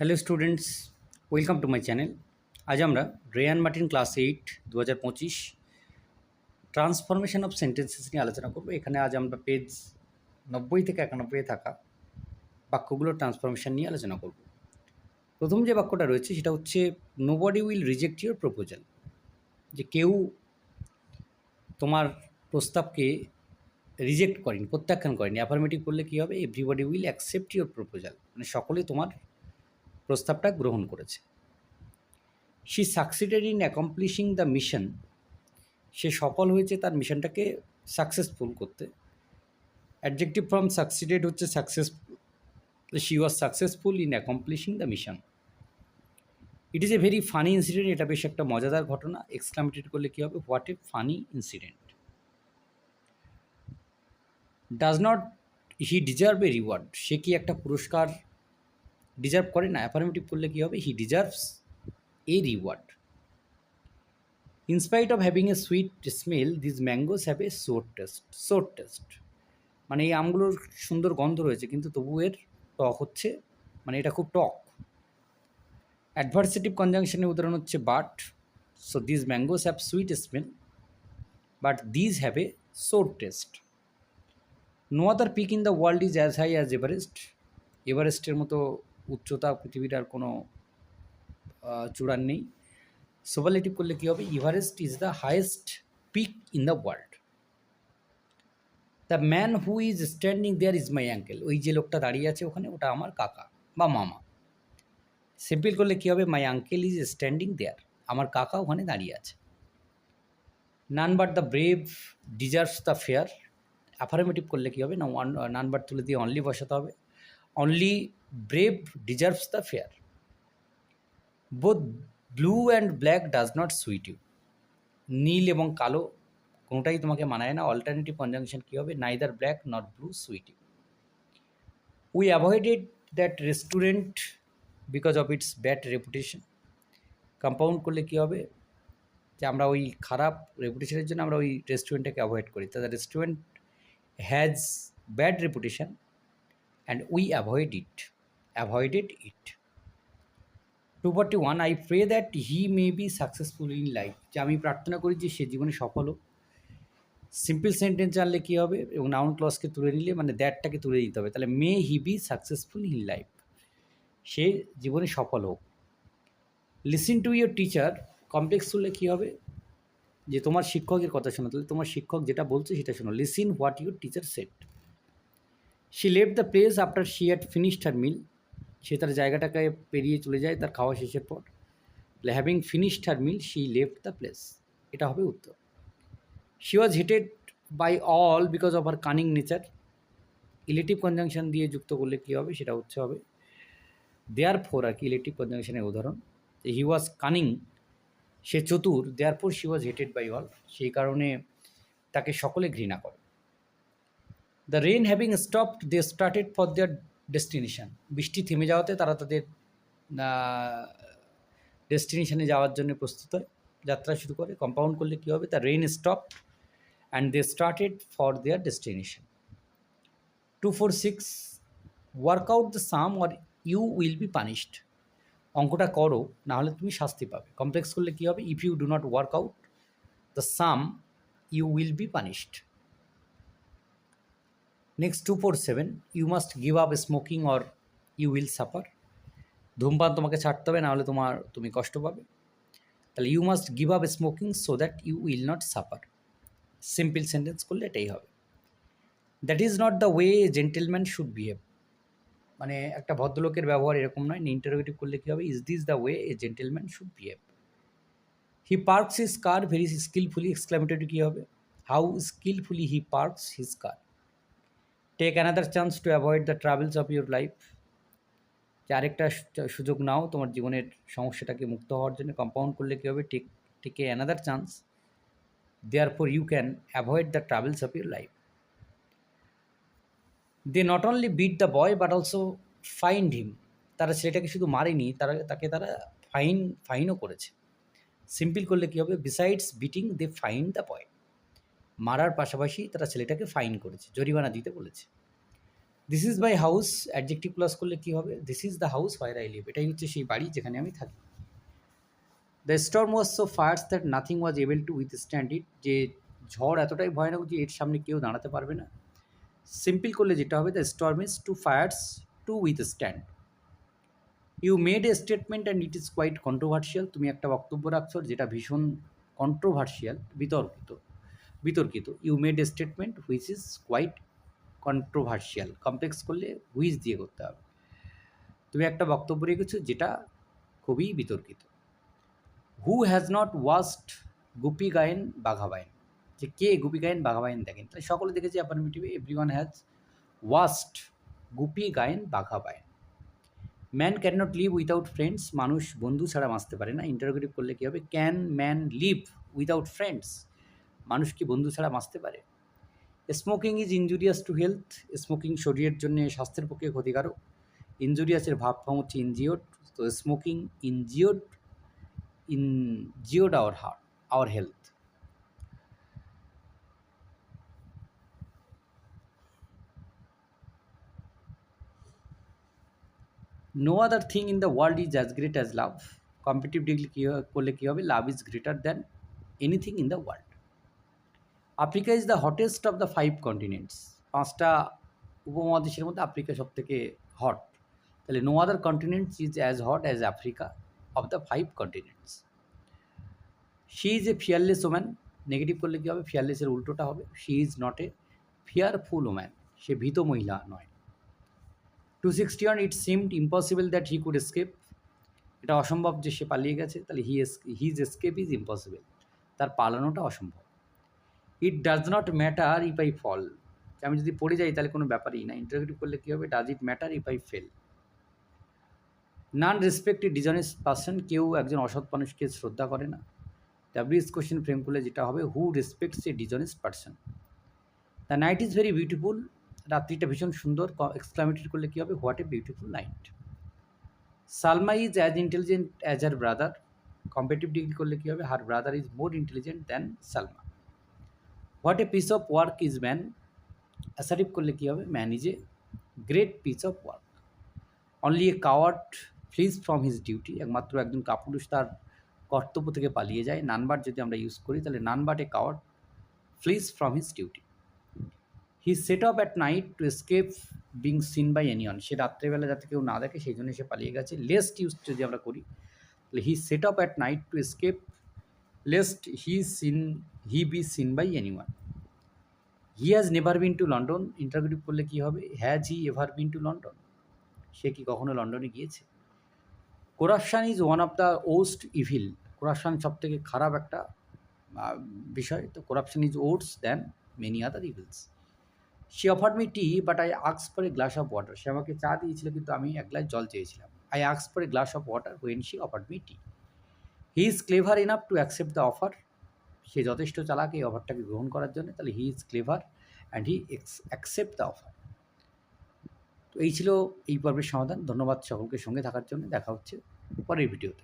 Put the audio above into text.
Hello students welcome to my channel আজ আমরা Rayan Martin class eight দু হাজার পঁচিশ ট্রান্সফরমেশন অফ সেন্টেন্সেস নিয়ে আলোচনা করব। এখানে আজ আমরা পেজ নব্বই থেকে একানব্বই থাকা বাক্যগুলোর ট্রান্সফরমেশন নিয়ে আলোচনা করব। প্রথম যে বাক্যটা রয়েছে সেটা হচ্ছে nobody will reject your proposal যে কেউ তোমার প্রস্তাবকে রিজেক্ট করেনি, প্রত্যাখ্যান করেনি। অ্যাফার্মেটিভ করলে কী হবে? Everybody will accept your proposal মানে সকলে তোমার প্রস্তাবটা গ্রহণ করেছে। She succeeded in accomplishing the mission সে সফল হয়েছে তার মিশনটাকে সাকসেসফুল করতে। অ্যাডজেক্টিভ ফ্রম সাকসিডেড হচ্ছে successful she was successful in accomplishing the mission it is a very funny incident এটা বেশ একটা মজাদার ঘটনা। এক্সক্লামেটেড করলে কী হবে? What a funny incident does not he deserve a reward সে কি একটা পুরস্কার ডিজার্ভ করে না অ্যাফার্মেটিভ করলে কী হবে? He deserves a reward in spite of having a sweet smell this mangoes have a sour taste sour taste মানে এই আমগুলোর সুন্দর গন্ধ রয়েছে, কিন্তু তবু এর টক হচ্ছে মানে এটা খুব টক। অ্যাডভার্সেটিভ কনজাংশনের উদাহরণ হচ্ছে but. So this mangoes have sweet smell but these have a sour taste no other peak in the world is as high as Everest এভারেস্টের মতো উচ্চতা পৃথিবীর আর কোনো চূড়ার নেই। সুপারলেটিভ করলে কী হবে? Everest is the highest peak in the world the man who is standing there is my uncle ওই যে লোকটা দাঁড়িয়ে আছে ওখানে, ওটা আমার কাকা বা মামা। সিম্পল করলে কী হবে? My uncle is standing there আমার কাকা ওখানে দাঁড়িয়ে আছে। None but the brave deserves the fair affirmative করলে কী হবে? না ওয়ান নান বাট তুলে দিয়ে অনলি বসাতে হবে। Only brave deserves the fair both blue and black does not suit you নীল এবং কালো কোনোটাই তোমাকে মানায় না। অল্টারনেটিভ কনজাংশন কী হবে? Neither black not blue suit you we avoided that restaurant because of its bad reputation compound করলে কী হবে? যে আমরা ওই খারাপ রেপুটেশনের জন্য আমরা ওই রেস্টুরেন্টটাকে অ্যাভয়েড করি। তাদের restaurant has bad reputation and we avoid it avoided it two forty one I pray that he may be successful in life যে আমি প্রার্থনা করি যে সে জীবনে সফল হোক। সিম্পল সেন্টেন্স জানলে কী হবে? এবং নাউন ক্লসকে তুলে নিলে মানে দ্যাটটাকে তুলে দিতে হবে। তাহলে may he be successful in life সে জীবনে সফল হোক। Listen to your teacher complex তুললে কী হবে? যে তোমার শিক্ষকের কথা শোনো। তাহলে তোমার শিক্ষক যেটা বলছে সেটা শোনো। Listen what your teacher said she Lev the place after she had finished her meal সে তার জায়গাটাকে পেরিয়ে চলে যায় তার খাওয়া শেষের পর। Having finished her meal she left the place এটা হবে উত্তর। She was hated by all because of her cunning nature illative conjunction দিয়ে যুক্ত করলে কী হবে? সেটা হচ্ছে হবে দেয়ার ফোর আর কি ইলেকটিভ কনজাংশনের উদাহরণ। হি ওয়াজ কানিং সে চতুর therefore she was hated by all সেই কারণে তাকে সকলে ঘৃণা করে। The rain having stopped they started for their destination. বৃষ্টি থেমে যাওয়াতে তারা তাদের ডেস্টিনেশানে যাওয়ার জন্য প্রস্তুত হয়। যাত্রা শুরু করে। কম্পাউন্ড করলে কী হবে? তার rain stop and they started for their destination two four six work out the sum or you will be punished অঙ্কটা করো, নাহলে তুমি শাস্তি পাবে। কমপ্লেক্স করলে কী হবে? If you do not work out the sum you will be punished next two four seven you must give up smoking or you will suffer ধূমপান তোমাকে ছাড়তে হবে, নাহলে তোমার, তুমি কষ্ট পাবে। তাহলে you must give up smoking so that you will not suffer simple sentence করলে এটাই হবে। That is not the way gentleman should behave মানে একটা ভদ্রলোকের ব্যবহার এরকম নয় ইন্টারোগেটিভ করলে কী হবে? Is this the way a gentleman should behave he parks his car very skilfully exclamatory কী হবে? How skilfully he parks his car take another chance to avoid the travels of your life যে আরেকটা সুযোগ নাও, তোমার জীবনের সমস্যাটাকে মুক্ত হওয়ার জন্য। Compound করলে কী হবে? Take take another chance therefore you can avoid the travels of your life they not only beat the boy but also fined him তারা ছেলেটাকে শুধু মারেনি, তারা, তাকে তারা ফাইন ফাইনও করেছে। সিম্পল করলে কী হবে? Besides beating they fine the boy মারার পাশাপাশি তারা ছেলেটাকে ফাইন করেছে, জরিমানা দিতে বলেছে। This is my house adjective plus করলে কী হবে? This is the house where I live এটাই হচ্ছে সেই বাড়ি যেখানে আমি থাকি। The storm was so fierce that nothing was able to withstand it যে ঝড় এতটাই ভয়ানক যে এর সামনে কেউ দাঁড়াতে পারবে না। সিম্পল করলে যেটা হবে the storm is too fierce to withstand you made a statement and it is quite controversial তুমি একটা বক্তব্য রাখছো যেটা ভীষণ কন্ট্রোভার্সিয়াল বিতর্কিত। বিতর্কিত। You made a statement which is quite controversial complex করলে হুইচ দিয়ে করতে হবে? তুমি একটা বক্তব্য রেখেছো যেটা খুবই বিতর্কিত। Who has not watched Goopy Gayen Bagha Byne যে কে গুপি গায়েন বাঘাবাইন দেখেন? তাই সকলে দেখেছি অ্যাফার্মেটিভে every one has waste Goopy Gayen Bagha Byne man can not leave without friends মানুষ বন্ধু ছাড়া বাঁচতে পারে না। ইন্টারোগেটিভ করলে কী হবে? Can man live without friends মানুষ কি বন্ধু ছাড়া বাঁচতে পারে? Smoking is injurious to health smoking শরীরের জন্য স্বাস্থ্যের পক্ষে ক্ষতিকারক ইনজুরিয়াসের ভাব ফর্ম হচ্ছে ইনজিওড তো smoking injured injured our heart, our health no other thing in the world is as great as love comparative degree কী করলে কী হবে? Love is greater than anything in the world Africa is the hottest of the five continents পাঁচটা উপমহাদেশের মধ্যে Africa সব থেকে hot তাহলে no other continents is as hot as Africa of the five continents she is a fearless woman negative করলে কী হবে? ফিয়ারলেসের উল্টোটা হবে। She is not a fearful woman সে ভীত মহিলা নয়। Two sixty one it seemed impossible that he could escape এটা অসম্ভব যে সে পালিয়ে গেছে, তাহলে he his escape is impossible তার পালানোটা অসম্ভব। It does not matter if I fall আমি যদি পড়ে যাই, তাহলে কোনো ব্যাপারই না। ইন্টারভিউ করলে কী হবে? Does it matter if I fail none respected dishonest person কেউ একজন অসৎ মানুষকে শ্রদ্ধা করে না। ডাব্লিউএস কোশ্চেন ফ্রেম করলে যেটা হবে who respects a dishonest person the night is very beautiful রাত্রিটা ভীষণ সুন্দর। এক্সক্লামেটেড করলে কী হবে? What a beautiful night Salma is as intelligent as her brother comparative degree করলে কী হবে? Her brother is more intelligent than Salma. What a piece of work is man assertive করলে কী হবে man is a great piece of work only a coward flees from his duty একমাত্র একজন কাপুরুষ তার কর্তব্য থেকে পালিয়ে যায় নানবার যদি আমরা ইউজ করি তাহলে none but a coward flees from his duty he set up at night to escape being seen by anyone সে রাত্রেবেলা যাতে কেউ না দেখে, সেই জন্য সে পালিয়ে গেছে। লেস্ট ইউজ যদি আমরা করি, তাহলে he set up at night to escape lest he seen he be seen by anyone he has never been to London interview করলে কী হবে? Has he ever been to London সে কি কখনো লন্ডনে গিয়েছে? Corruption is one of the worst evil corruption সব থেকে খারাপ একটা বিষয়। তো corruption is worse than many other evils she offer me tea but I আক্স for a glass of water সে আমাকে চা দিয়েছিল, কিন্তু আমি এক গ্লাস জল চেয়েছিলাম। I আক্স for a glass of water when she offer me tea he is clever enough to accept the offer সে যথেষ্ট চালাক এই অফারটাকে গ্রহণ করার জন্য, তাহলে he is clever and he accept the offer তো এই ছিল এই পর্বের সমাধান। ধন্যবাদ সকলকে সঙ্গে থাকার জন্য। দেখা হচ্ছে পরের ভিডিওতে